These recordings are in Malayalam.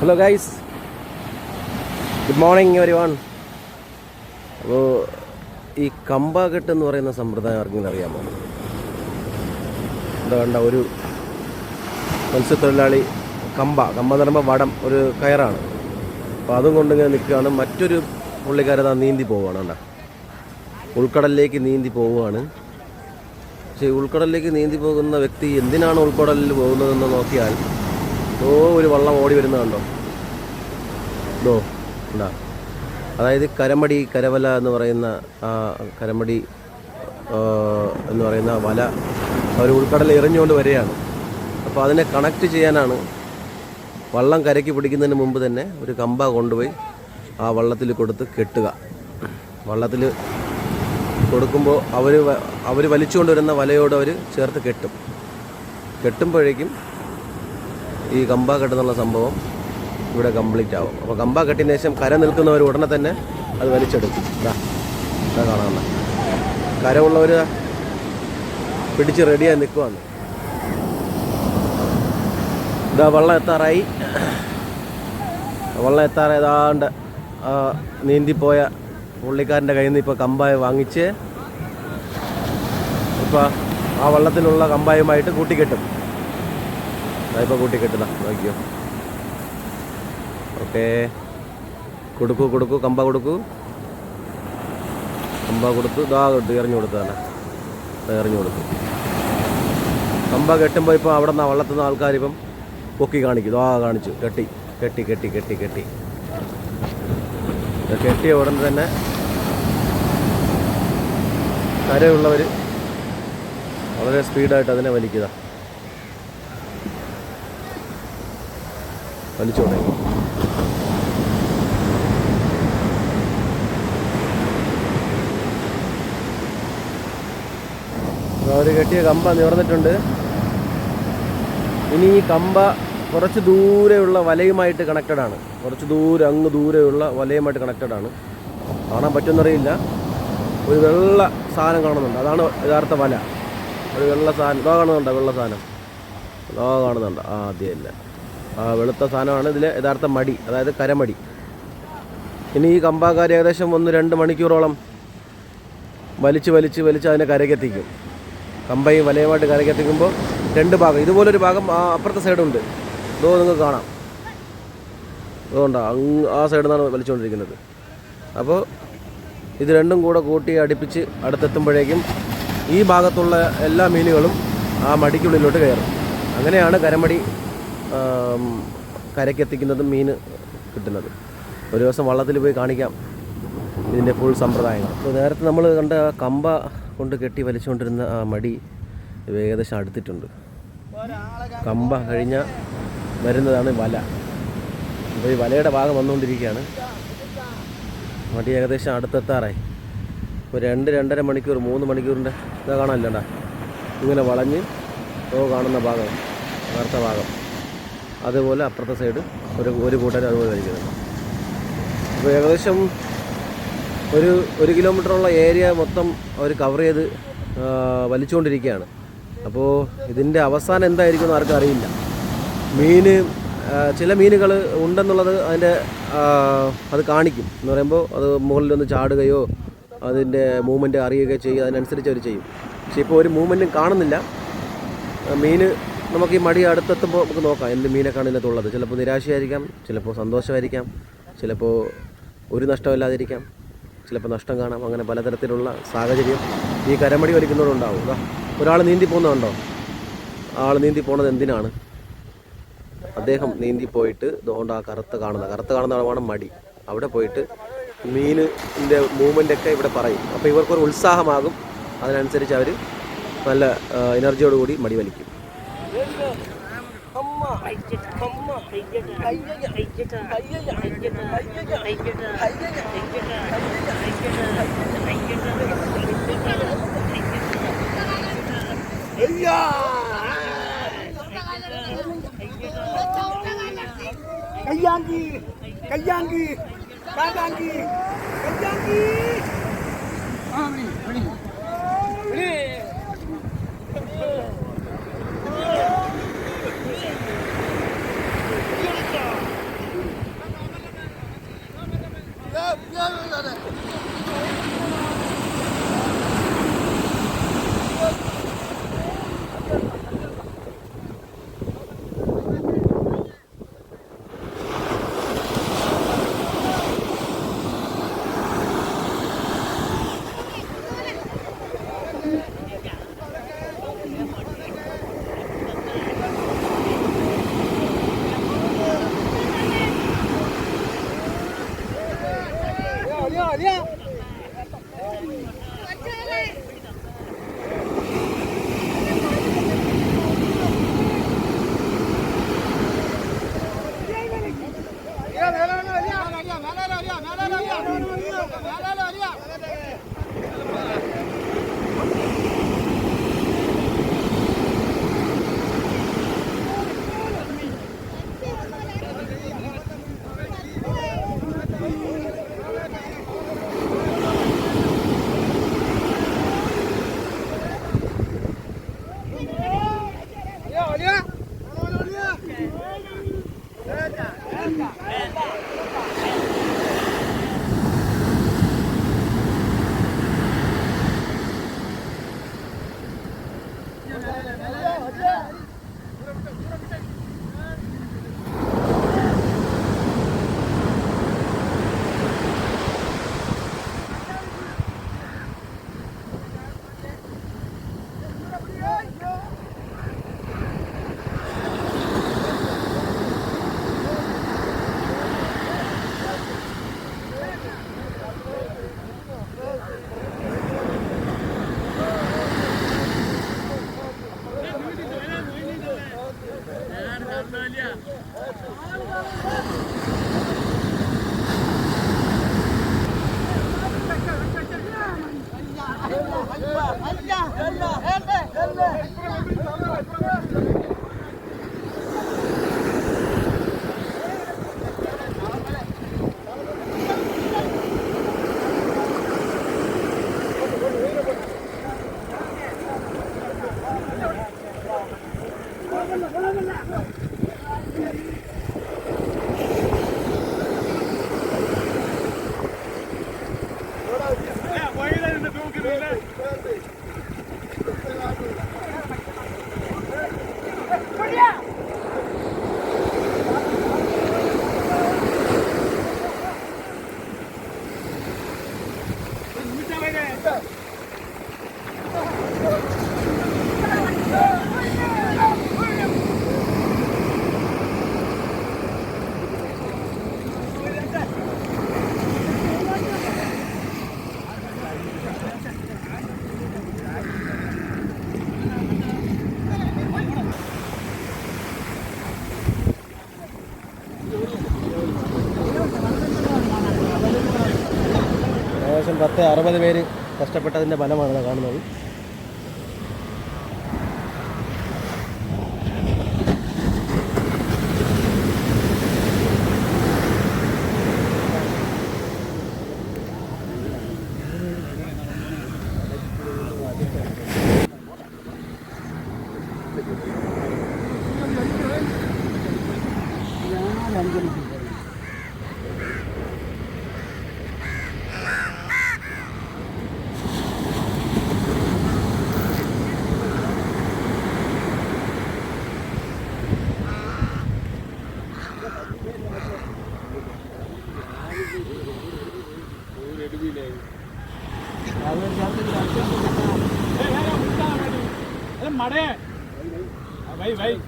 Hello guys good morning everyone അപ്പോൾ ഈ കമ്പാകെട്ട് എന്ന് പറയുന്ന സമ്പ്രദായം ആർക്കെങ്കിലും അറിയാമോ? എന്താ വേണ്ട ഒരു മത്സ്യത്തൊഴിലാളി കമ്പ. കമ്പ എന്ന് പറയുമ്പോൾ വടം ഒരു കയറാണ്. അപ്പോൾ അതും കൊണ്ടിങ്ങനെ നിൽക്കുകയാണ്. മറ്റൊരു പുള്ളിക്കാരതാ നീന്തി പോവുകയാണ് കണ്ട. ഉൾക്കടലിലേക്ക് നീന്തി പോവുകയാണ്. പക്ഷേ ഉൾക്കടലിലേക്ക് നീന്തി പോകുന്ന വ്യക്തി എന്തിനാണ് ഉൾക്കടലിൽ പോകുന്നതെന്ന് നോക്കിയാൽ ഓ ഒരു വള്ളം ഓടി വരുന്നത് കണ്ടോ? ഇതോ ഉണ്ടാ അതായത് കരമടി കരവല എന്ന് പറയുന്ന ആ കരമടി എന്ന് പറയുന്ന വല അവർ ഉൾക്കടലിൽ എറിഞ്ഞുകൊണ്ട് വരികയാണ്. അപ്പോൾ അതിനെ കണക്ട് ചെയ്യാനാണ് വള്ളം കരയ്ക്ക് പിടിക്കുന്നതിന് മുമ്പ് തന്നെ ഒരു കമ്പ കൊണ്ടുപോയി ആ വള്ളത്തിൽ കൊടുത്ത് കെട്ടുക. വള്ളത്തിൽ കൊടുക്കുമ്പോൾ അവർ അവർ വലിച്ചുകൊണ്ടുവരുന്ന വലയോട് അവർ ചേർത്ത് കെട്ടും. കെട്ടുമ്പോഴേക്കും ഈ കമ്പ കെട്ടുന്നുള്ള സംഭവം ഇവിടെ കംപ്ലീറ്റ് ആവും. അപ്പോൾ കമ്പ കെട്ടിന് ശേഷം കര നിൽക്കുന്നവർ ഉടനെ തന്നെ അത് വലിച്ചെടുക്കും. ഇതാ ഇതാ കരമുള്ളവർ പിടിച്ച് റെഡിയായി നിൽക്കുവാണ് ഇതാ വള്ളം എത്താറായി. വള്ളം എത്താറേതാണ്ട് നീന്തിപ്പോയ പുള്ളിക്കാരന്റെ കയ്യിൽ നിന്ന് ഇപ്പോൾ കമ്പായ വാങ്ങിച്ച് ഇപ്പോൾ ആ വള്ളത്തിലുള്ള കമ്പായുമായിട്ട് കൂട്ടിക്കെട്ടും. ഇപ്പോൾ കിട്ടുന്ന നോക്കിയോ ഓക്കെ. കൊടുക്കൂ കൊടുക്കൂ കമ്പ കൊടുക്കൂ. കമ്പ കൊടുത്തു ഇതാ കൊടുത്തു എറിഞ്ഞു കൊടുത്തതല്ല എറിഞ്ഞു കൊടുത്തു. കമ്പ കെട്ടുമ്പോൾ ഇപ്പോൾ അവിടെ നിന്ന് വള്ളത്തുന്ന ആൾക്കാരിപ്പം പൊക്കി കാണിക്കും. ഇതാ കാണിച്ചു കെട്ടി കെട്ടി കെട്ടി കെട്ടി കെട്ടി. കെട്ടിയ ഉടൻ തന്നെ കരയുള്ളവർ വളരെ സ്പീഡായിട്ട് അതിനെ വലിക്കുക. വലിച്ചു തുടങ്ങി. അവർ കെട്ടിയ കമ്പ നിവർന്നിട്ടുണ്ട്. ഇനി ഈ കമ്പ കുറച്ച് ദൂരെയുള്ള വലയുമായിട്ട് കണക്റ്റഡ് ആണ്. കുറച്ച് ദൂരെ അങ്ങ് ദൂരെയുള്ള വലയുമായിട്ട് കണക്റ്റഡ് ആണ്. കാണാൻ പറ്റുമെന്നറിയില്ല. ഒരു വെള്ള സാധനം കാണുന്നുണ്ട്. അതാണ് യഥാർത്ഥ വല. ഒരു വെള്ള സാധനം. ഇതാ കാണുന്നുണ്ടോ? വെള്ള സാധനം. ഇതാ കാണുന്നുണ്ട്? ആ ആദ്യമല്ല വെളുത്ത സാധനമാണ്. ഇതിലെ യഥാർത്ഥ മടി അതായത് കരമടി. ഇനി ഈ കമ്പാക്കാർ ഏകദേശം ഒന്ന് രണ്ട് മണിക്കൂറോളം വലിച്ച് വലിച്ച് വലിച്ച് അതിനെ കരക്കെത്തിക്കും കമ്പയും വലയുമായിട്ട് കരക്കെത്തിക്കുമ്പോൾ രണ്ട് ഭാഗം. ഇതുപോലൊരു ഭാഗം ആ അപ്പുറത്തെ സൈഡുണ്ട്. ഇതോ നിങ്ങൾക്ക് കാണാം. അതുകൊണ്ടാ അങ്ങ് ആ സൈഡിൽ നിന്നാണ് വലിച്ചുകൊണ്ടിരിക്കുന്നത്. അപ്പോൾ ഇത് രണ്ടും കൂടെ കൂട്ടി അടുപ്പിച്ച് അടുത്തെത്തുമ്പോഴേക്കും ഈ ഭാഗത്തുള്ള എല്ലാ മീനുകളും ആ മടിക്കുള്ളിലോട്ട് കയറും. അങ്ങനെയാണ് കരമടി ആം, കരക്കെത്തിക്കുന്നതും മീൻ കിട്ടുന്നത്. ഒരു ദിവസം വള്ളത്തിൽ പോയി കാണിക്കാം ഇതിന്റെ ഫുൾ സമ്പ്രദായങ്ങൾ. അപ്പോൾ നേരത്തെ നമ്മൾ കണ്ട കമ്പ കൊണ്ട് കെട്ടി വലിച്ചുകൊണ്ടിരുന്ന ആ മടി ഏകദേശം അടുത്തിട്ടുണ്ട്. കമ്പ കഴിഞ്ഞ വരുന്നതാണ് വല. അപ്പോൾ ഈ വലയുടെ ഭാഗം വന്നുകൊണ്ടിരിക്കുകയാണ്. മടി ഏകദേശം അടുത്തെത്താറായി. ഇപ്പോൾ രണ്ട് രണ്ടര മണിക്കൂർ മൂന്ന് മണിക്കൂറിന്റെ ഇതാ കാണാനില്ലണ്ടാ ഇങ്ങനെ വളഞ്ഞ് ഓ കാണുന്ന ഭാഗം നേരത്തെ ഭാഗം. അതുപോലെ അപ്പുറത്തെ സൈഡ് ഒരു ഒരു കൂട്ടർ അതുപോലെ കഴിക്കുന്നുണ്ട് അപ്പോൾ ഏകദേശം ഒരു ഒരു കിലോമീറ്ററുള്ള ഏരിയ മൊത്തം അവർ കവർ ചെയ്ത് വലിച്ചുകൊണ്ടിരിക്കുകയാണ്. അപ്പോൾ ഇതിന്റെ അവസാനം എന്തായിരിക്കും എന്ന് ആർക്കും അറിയില്ല. മീൻ ചില മീനുകൾ ഉണ്ടെന്നുള്ളത് അതിന്റെ അത് കാണിക്കും. എന്ന് പറയുമ്പോൾ അത് മുകളിലൊന്ന് ചാടുകയോ അതിന്റെ മൂവ്മെന്റ് അറിയുകയോ ചെയ്യുക അതിനനുസരിച്ച് അവർ ചെയ്യും. പക്ഷേ ഇപ്പോൾ ഒരു മൂവ്മെന്റും കാണുന്നില്ല. മീൻ നമുക്ക് ഈ മടി അടുത്തെത്തുമ്പോൾ നമുക്ക് നോക്കാം എന്ത് മീനൊക്കെയാണ് ഇതിനകത്തുള്ളത് ചിലപ്പോൾ നിരാശയായിരിക്കാം ചിലപ്പോൾ സന്തോഷമായിരിക്കാം ചിലപ്പോൾ ഒരു നഷ്ടമില്ലാതിരിക്കാം ചിലപ്പോൾ നഷ്ടം കാണാം. അങ്ങനെ പലതരത്തിലുള്ള സാഹചര്യം ഈ കരമടി വലിക്കുന്നവരുണ്ടാവും ഒരാൾ നീന്തി പോകുന്നതുണ്ടോ ആൾ നീന്തി പോകുന്നത് എന്തിനാണ്? അദ്ദേഹം നീന്തി പോയിട്ട് ഇതുകൊണ്ട് ആ കറുത്ത കാണുന്ന കറുത്ത കാണുന്ന അളവാണ് മടി. അവിടെ പോയിട്ട് മീനിന്റെ മൂവ്മെന്റ് ഒക്കെ ഇവിടെ പറയും. അപ്പോൾ ഇവർക്കൊരു ഉത്സാഹമാകും. അതിനനുസരിച്ച് അവർ നല്ല എനർജിയോടുകൂടി മടി വലിക്കും. கையாங்கி கையாங்கி கையாங்கி கையாங்கி പത്ത് അറുപത് പേര് കഷ്ടപ്പെട്ടതിന്റെ ഫലമാണ് પણ મળે ભાઈ ભાઈ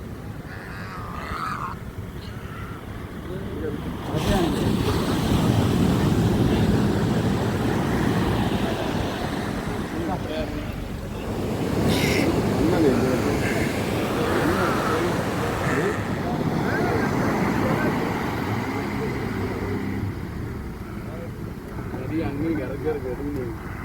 Yeah, I'm gonna get a good, good evening.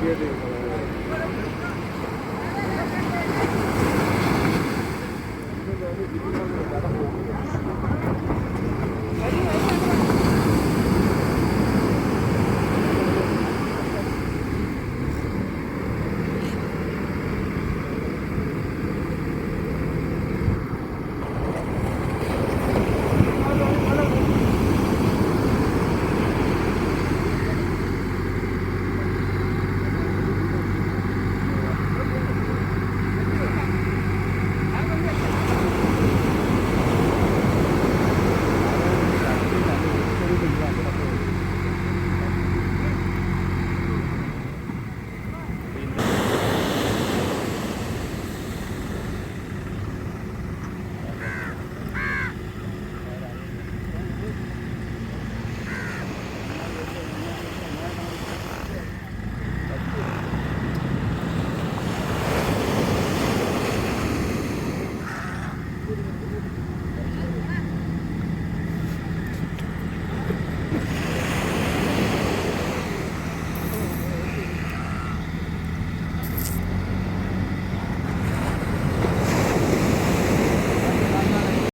Diye de